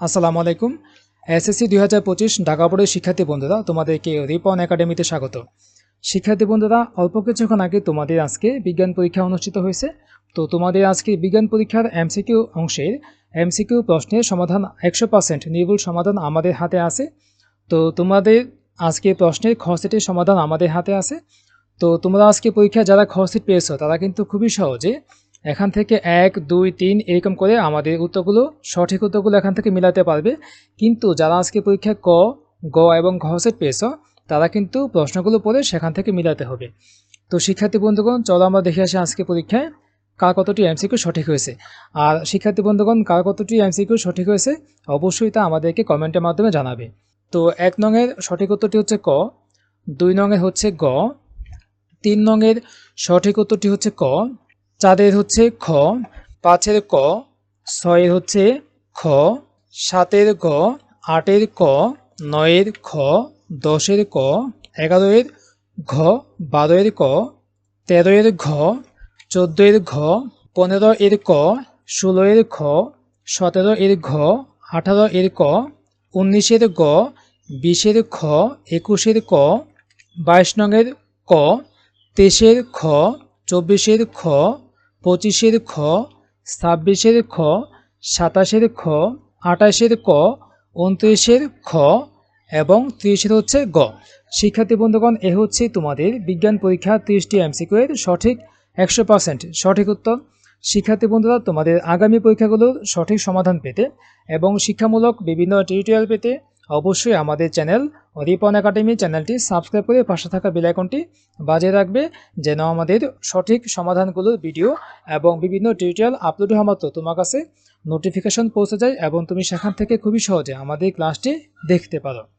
আসসালামু আলাইকুম। এসএসসি দুই হাজার পঁচিশ ঢাকা বোর্ডের শিক্ষার্থী বন্ধুরা, তোমাদেরকে রিপন একাডেমিতে স্বাগত। শিক্ষার্থী বন্ধুরা, অল্প কিছুক্ষণ আগে তোমাদের আজকে বিজ্ঞান পরীক্ষা অনুষ্ঠিত হয়েছে। তো তোমাদের আজকে বিজ্ঞান পরীক্ষার এমসিকিউ অংশের এমসিকিউ প্রশ্নের সমাধান একশো পার্সেন্ট নির্ভুল সমাধান আমাদের হাতে আছে। তো তোমাদের আজকে প্রশ্নের খ সেটের সমাধান আমাদের হাতে আছে। তো তোমরা আজকে পরীক্ষায় যারা খ সেট পেয়েছ, তারা কিন্তু খুবই সহজে এখান থেকে এক, দুই, তিন এরকম করে আমাদের উত্তরগুলো, সঠিক উত্তরগুলো এখান থেকে মিলাতে পারবে। কিন্তু যারা আজকে পরীক্ষায় ক, গ এবং ঘ সেট পেয়েছ, তারা কিন্তু প্রশ্নগুলো পড়ে সেখান থেকে মিলাতে হবে। তো শিক্ষার্থী বন্ধুগণ, চলো আমরা দেখে আসি আজকে পরীক্ষায় কার কতটি এমসিকিউ সঠিক হয়েছে। আর শিক্ষার্থী বন্ধুগণ, কার কতটি এমসিকিউ সঠিক হয়েছে, অবশ্যই তা আমাদেরকে কমেন্টের মাধ্যমে জানাবে। তো এক নংয়ের সঠিক উত্তরটি হচ্ছে ক, দুই নংয়ের হচ্ছে গ, তিন নংয়ের সঠিক উত্তরটি হচ্ছে ক চারের হচ্ছে খ, পাঁচের ক, ছয়ের হচ্ছে খ, সাতের গ, আটের ক, নয়ের খ, দশের ক, এগারোয়ের ঘ, বারোয়ের ক, তেরোয়ের ঘ, চোদ্দোয়ের ঘ পনেরো এর ক ষোলো এর খ সতেরো এর ঘ আঠারো এর ক, উনিশের গ, বিশের খ, একুশের ক, বাইশ নংয়ের ক, তেইশের খ, চব্বিশের খ পঁচিশের খ, ছাব্বিশের খ, সাতাশের খ, আঠাশের ক, উনত্রিশের খ এবং ত্রিশের হচ্ছে গ। শিক্ষার্থী বন্ধুগণ, এ হচ্ছে তোমাদের বিজ্ঞান পরীক্ষা ত্রিশটি এমসিকিউ এর সঠিক একশো পার্সেন্ট সঠিক উত্তর। শিক্ষার্থী বন্ধুরা, তোমাদের আগামী পরীক্ষাগুলোর সঠিক সমাধান পেতে এবং শিক্ষামূলক বিভিন্ন টিউটোরিয়াল পেতে অবশ্যই আমাদের চ্যানেল রিপন একাডেমি চ্যানেলটি সাবস্ক্রাইব করে পাশে থাকা বেলাইকনটি বাজিয়ে রাখবে যেন আমাদের সঠিক সমাধানগুলোর ভিডিও এবং বিভিন্ন টিউটোরিয়াল আপলোড হওয়া মাত্র তোমার কাছে নোটিফিকেশন পৌঁছে যায় এবং তুমি সেখান থেকে খুবই সহজে আমাদের ক্লাসটি দেখতে পারো।